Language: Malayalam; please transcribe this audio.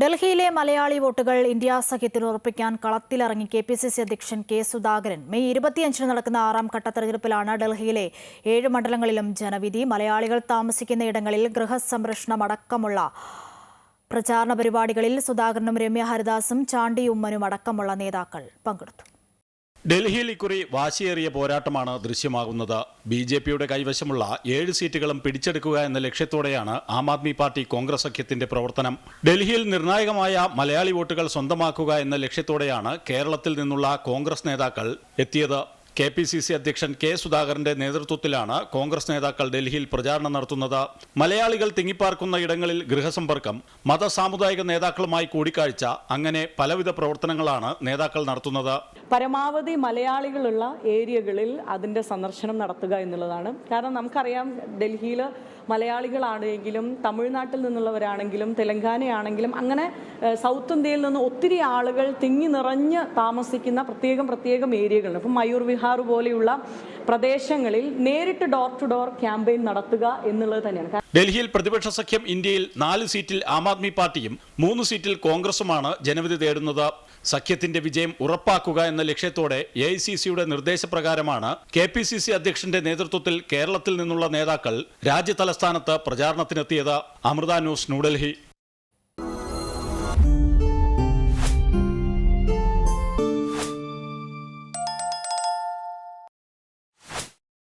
ഡൽഹിയിലെ മലയാളി വോട്ടുകൾ ഇന്ത്യ സഖ്യത്തിന് ഉറപ്പിക്കാൻ കളത്തിലിറങ്ങി കെ പി സി സി അധ്യക്ഷൻ കെ സുധാകരൻ. മെയ് ഇരുപത്തിയഞ്ചിന് നടക്കുന്ന ആറാം ഘട്ട തെരഞ്ഞെടുപ്പിലാണ് ഡൽഹിയിലെ ഏഴ് മണ്ഡലങ്ങളിലും ജനവിധി മലയാളികൾ താമസിക്കുന്ന ഇടങ്ങളിൽ ഗൃഹസംരക്ഷണം അടക്കമുള്ള പ്രചാരണ പരിപാടികളിൽ സുധാകരനും രമ്യ ഹരിദാസും ചാണ്ടി ഉമ്മനും അടക്കമുള്ള നേതാക്കൾ പങ്കെടുത്തു. ഡൽഹിയിൽ ഇക്കുറി വാശിയേറിയ പോരാട്ടമാണ് ദൃശ്യമാകുന്നത്. ബി ജെ പിയുടെ കൈവശമുള്ള ഏഴ് സീറ്റുകളും പിടിച്ചെടുക്കുക എന്ന ലക്ഷ്യത്തോടെയാണ് ആം ആദ്മി പാർട്ടി കോൺഗ്രസ് സഖ്യത്തിന്റെ പ്രവർത്തനം. ഡൽഹിയിൽ നിർണായകമായ മലയാളി വോട്ടുകൾ സ്വന്തമാക്കുക എന്ന ലക്ഷ്യത്തോടെയാണ് കേരളത്തിൽ നിന്നുള്ള കോൺഗ്രസ് നേതാക്കൾ എത്തിയത്. കെ പി സി സി അധ്യക്ഷൻ കെ സുധാകരന്റെ നേതൃത്വത്തിലാണ് കോൺഗ്രസ് നേതാക്കൾ ഡൽഹിയിൽ പ്രചാരണം നടത്തുന്നത്. മലയാളികൾ തിങ്ങിപ്പാർക്കുന്ന ഇടങ്ങളിൽ ഗൃഹസമ്പർക്കം മത സാമുദായിക നേതാക്കളുമായി കൂടിക്കാഴ്ച അങ്ങനെ പലവിധ പ്രവർത്തനങ്ങളാണ് നേതാക്കൾ നടത്തുന്നത്. പരമാവധി മലയാളികളുള്ള ഏരിയകളിൽ അതിന്റെ സന്ദർശനം നടത്തുക എന്നുള്ളതാണ്. കാരണം നമുക്കറിയാം ഡൽഹിയിൽ മലയാളികളാണെങ്കിലും തമിഴ്നാട്ടിൽ നിന്നുള്ളവരാണെങ്കിലും തെലങ്കാനയാണെങ്കിലും അങ്ങനെ സൗത്ത് ഇന്ത്യയിൽ നിന്ന് ഒത്തിരി ആളുകൾ തിങ്ങി നിറഞ്ഞ് താമസിക്കുന്ന പ്രത്യേകം പ്രത്യേകം ഏരിയകളുണ്ട്. ഇപ്പം മയൂർ വിഹാർ പോലെയുള്ള പ്രദേശങ്ങളിൽ നേരിട്ട് ഡോർ ടു ഡോർ ക്യാമ്പയിൻ നടത്തുക എന്നുള്ളത് തന്നെയാണ്. ഡൽഹിയിൽ പ്രതിപക്ഷ സഖ്യം ഇന്ത്യയിൽ നാല് സീറ്റിൽ ആം ആദ്മി പാർട്ടിയും മൂന്ന് സീറ്റിൽ കോൺഗ്രസുമാണ് ജനവിധി തേടുന്നത്. സഖ്യത്തിന്റെ വിജയം ഉറപ്പാക്കുക എന്ന ലക്ഷ്യത്തോടെ എ ഐ സി സിയുടെ നിർദ്ദേശപ്രകാരമാണ് കെ പി സി സി അധ്യക്ഷന്റെ നേതൃത്വത്തിൽ കേരളത്തിൽ നിന്നുള്ള നേതാക്കൾ രാജ്യതലസ്ഥാനത്ത് പ്രചാരണത്തിനെത്തിയത്. അമൃത ന്യൂസ് ന്യൂഡൽഹി.